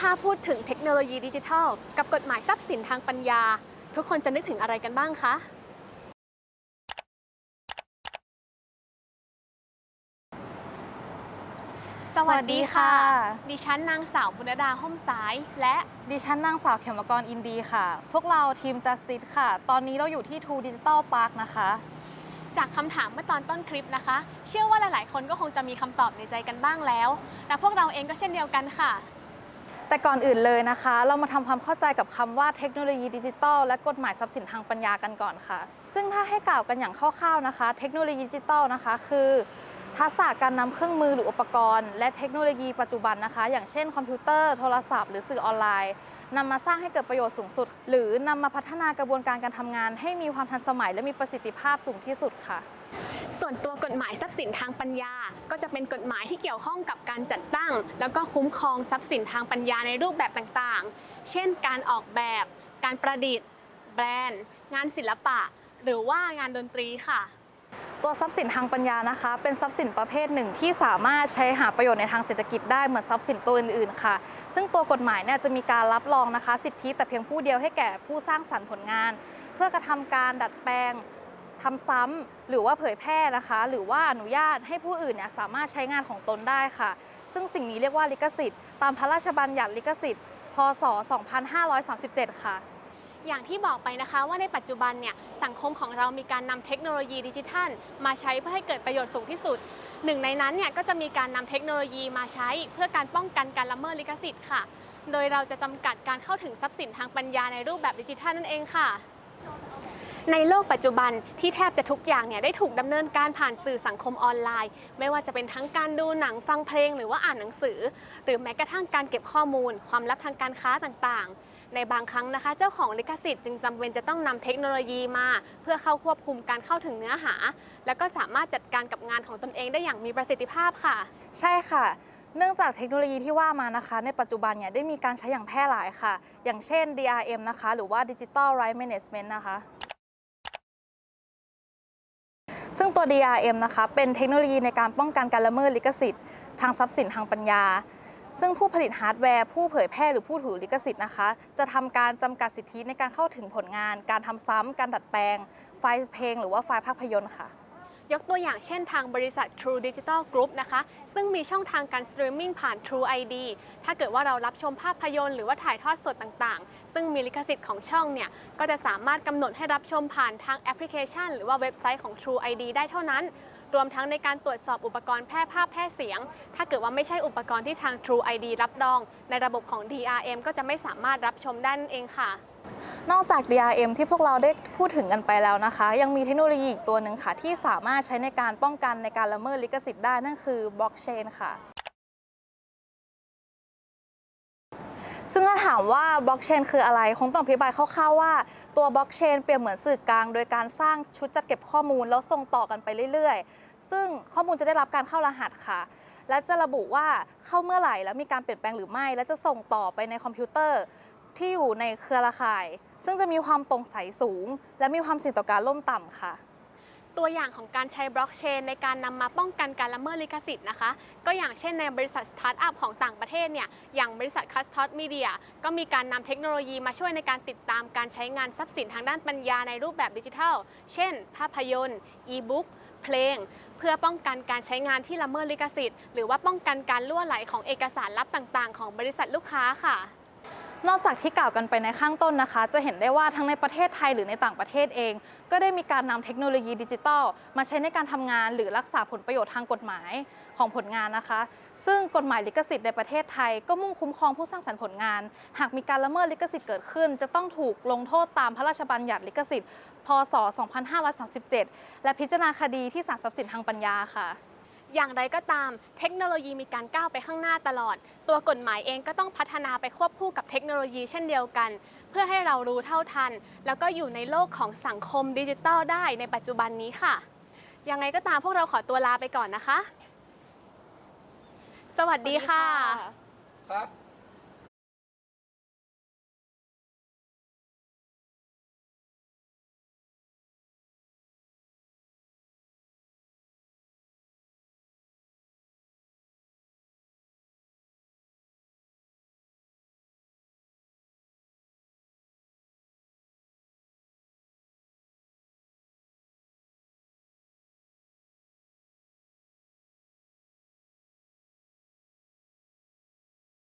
ถ้าพูดถึงเทคโนโลยีดิจิทัล กับกฎหมายทรัพย์สินทางปัญญา ทุกคนจะนึกถึงอะไรกันบ้างคะ สวัสดีค่ะ ดิฉันนางสาวบุญดาห้อมสาย และดิฉันนางสาวเขมกรอินดีค่ะ พวกเราทีม Justice ค่ะ ตอนนี้เราอยู่ที่ True Digital Park นะคะ จากคำถามเมื่อตอนต้นคลิปนะคะ เชื่อว่าหลาย ๆ คนก็คงจะมีคำตอบในใจกันบ้างแล้ว และพวกเราเองก็เช่นเดียวกันค่ะ แต่ก่อนอื่นเลยนะคะ เรามาทำความเข้าใจกับคำว่าเทคโนโลยีดิจิทัลและกฎหมายทรัพย์สินทางปัญญากันก่อนค่ะ ซึ่งถ้าให้กล่าวกันอย่างคร่าวๆนะคะ เทคโนโลยีดิจิทัลนะคะ คือทักษะการนำเครื่องมือหรืออุปกรณ์ และเทคโนโลยีปัจจุบันนะคะ อย่างเช่นคอมพิวเตอร์โทรศัพท์ หรือสื่อออนไลน์นำมาสร้างให้เกิดประโยชน์สูงสุด หรือนำมาพัฒนากระบวนการการทำงาน ให้มีความทันสมัยและมีประสิทธิภาพสูงที่สุดค่ะ ส่วนตัวกฎหมายทรัพย์สินทางปัญญา ก็จะเป็นกฎหมายที่เกี่ยวข้องกับการจัดตั้ง แล้วก็คุ้มครองทรัพย์สินทางปัญญาในรูปแบบต่างๆ เช่น การออกแบบ การประดิษฐ์ แบรนด์ งานศิลปะ หรือว่างานดนตรีค่ะ ตัวทรัพย์สินทางปัญญานะคะ เป็นทรัพย์สินประเภทหนึ่งที่สามารถใช้หาประโยชน์ในทางเศรษฐกิจได้เหมือนทรัพย์สินตัวอื่นๆค่ะ ซึ่งตัวกฎหมายเนี่ยจะมีการรับรองนะคะ สิทธิแต่เพียงผู้เดียวให้แก่ผู้สร้างสรรค์ผลงาน เพื่อกระทำการดัดแปลง ทำซ้ำหรือว่าเผยแพร่นะคะ หรือว่าอนุญาตให้ผู้อื่นเนี่ยสามารถใช้งานของตนได้ค่ะ ซึ่งสิ่งนี้เรียกว่าลิขสิทธิ์ ตามพระราชบัญญัติลิขสิทธิ์ พศ 2537 ค่ะอย่างที่บอกไปนะคะว่าในปัจจุบันเนี่ยสังคมของเรามีการนำเทคโนโลยีดิจิทัล มาใช้เพื่อให้เกิดประโยชน์สูงที่สุด หนึ่งในนั้นเนี่ยก็จะมีการนำเทคโนโลยีมาใช้เพื่อการป้องกันการละเมิดลิขสิทธิ์ค่ะ โดยเราจะจำกัดการเข้าถึงทรัพย์สินทางปัญญาในรูปแบบดิจิทัลนั่นเองค่ะ ในโลกปัจจุบันที่แทบจะทุกอย่างเนี่ยได้ถูกดำเนินการผ่านสื่อสังคมออนไลน์ ไม่ว่าจะเป็นทั้งการดูหนังฟังเพลงหรือว่าอ่านหนังสือ หรือแม้กระทั่งการเก็บข้อมูล ความลับทางการค้าต่างๆ ในบางครั้งนะคะ เจ้าของลิขสิทธิ์จึงจำเป็นจะต้องนำเทคโนโลยีมา เพื่อเข้าควบคุมการเข้าถึงเนื้อหา แล้วก็สามารถจัดการกับงานของตนเองได้อย่างมีประสิทธิภาพค่ะ ใช่ค่ะเนื่องจากเทคโนโลยีที่ว่ามานะคะ ในปัจจุบันเนี่ยได้มีการใช้อย่างแพร่หลายค่ะ อย่างเช่น DRM นะคะ หรือว่า Digital Rights Management นะคะ ตัว DRM นะคะเป็นเทคโนโลยีในการป้องกันการละเมิดลิขสิทธิ์ ทางทรัพย์สินทางปัญญา ซึ่งผู้ผลิตฮาร์ดแวร์ ผู้เผยแพร่หรือผู้ถือลิขสิทธิ์นะคะ จะทำการจำกัดสิทธิในการเข้าถึงผลงาน การทำซ้ำการดัดแปลง ไฟล์เพลง หรือว่าไฟล์ภาพยนตร์ค่ะ ยกตัวอย่างเช่นทางบริษัท True Digital Group นะคะ ซึ่งมีช่องทางการสตรีมมิ่งผ่าน True ID ถ้าเกิดว่าเรารับชมภาพยนตร์หรือว่าถ่ายทอดสดต่างๆ ซึ่งมีลิขสิทธิ์ของช่องเนี่ย ก็จะสามารถกำหนดให้รับชมผ่านทางแอปพลิเคชัน หรือว่าเว็บไซต์ของ True ID ได้เท่านั้นรวมทั้งในการตรวจสอบอุปกรณ์แพร่ภาพแพร่เสียง ถ้าเกิดว่าไม่ใช่อุปกรณ์ที่ทาง True ID รับรอง ในระบบของ DRM ก็จะไม่สามารถรับชมได้นั่นเองค่ะ นอกจาก DRM ที่พวกเราได้พูดถึงกันไปแล้วนะคะ ยังมีเทคโนโลยีอีกตัวหนึ่งค่ะ ที่สามารถใช้ในการป้องกันในการละเมิดลิขสิทธิ์ได้นั่นคือบล็อกเชนค่ะซึ่งถ้าถามว่าบล็อกเชนคืออะไร คงต้องอธิบายคร่าวๆว่าตัวบล็อกเชนเปรียบเหมือนสื่อกลาง โดยการสร้างชุดจัดเก็บข้อมูล แล้วส่งต่อกันไปเรื่อยๆ ซึ่งข้อมูลจะได้รับการเข้ารหัสค่ะ และจะระบุว่าเข้าเมื่อไหร่แล้วมีการเปลี่ยนแปลงหรือไม่ และจะส่งต่อไปในคอมพิวเตอร์ ที่อยู่ในเครือข่าย ซึ่งจะมีความโปร่งใสสูง และมีความเสี่ยงต่อการล่มต่ำค่ะ ตัวอย่างของการใช้บล็อกเชนในการนำมาป้องกันการละเมิดลิขสิทธิ์นะคะ ก็อย่างเช่นในบริษัทสตาร์ทอัพของต่างประเทศเนี่ย อย่างบริษัทคัสตอ d มีเดียก็มีการนำเทคโนโลยีมาช่วยในการติดตามการใช้งานทรัพย์สินทางด้านปัญญาในรูปแบบดิจิทัล เช่น ภาพยนตร์ อีบุ๊กเพลง เพื่อป้องกันการใช้งานที่ละเมิดลิขสิทธิ์ หรือว่าป้องกันการล่วไหลของเอกสารลับต่างๆ ของบริษัทลูกค้าค่ะ นอกจากที่กล่าวกันไปในข้างต้นนะคะ จะเห็นได้ว่าทั้งในประเทศไทยหรือในต่างประเทศเอง ก็ได้มีการนำเทคโนโลยีดิจิทัล มาใช้ในการทำงาน หรือรักษาผลประโยชน์ทางกฎหมายของผลงานนะคะ ซึ่งกฎหมายลิขสิทธิ์ในประเทศไทย ก็มุ่งคุ้มครองผู้สร้างสรรค์ผลงาน หากมีการละเมิดลิขสิทธิ์เกิดขึ้น จะต้องถูกลงโทษตามพระราชบัญญัติลิขสิทธิ์ พศ 2537 และพิจารณาคดีที่ศาลทรัพย์สินทางปัญญาค่ะ อย่างไรก็ตาม เทคโนโลยีมีการก้าวไปข้างหน้าตลอด ตัวกฎหมายเองก็ต้องพัฒนาไปควบคู่กับเทคโนโลยีเช่นเดียวกัน เพื่อให้เรารู้เท่าทัน แล้วก็อยู่ในโลกของสังคมดิจิทัลได้ในปัจจุบันนี้ค่ะ ยังไงก็ตามพวกเราขอตัวลาไปก่อนนะคะ สวัสดีค่ะ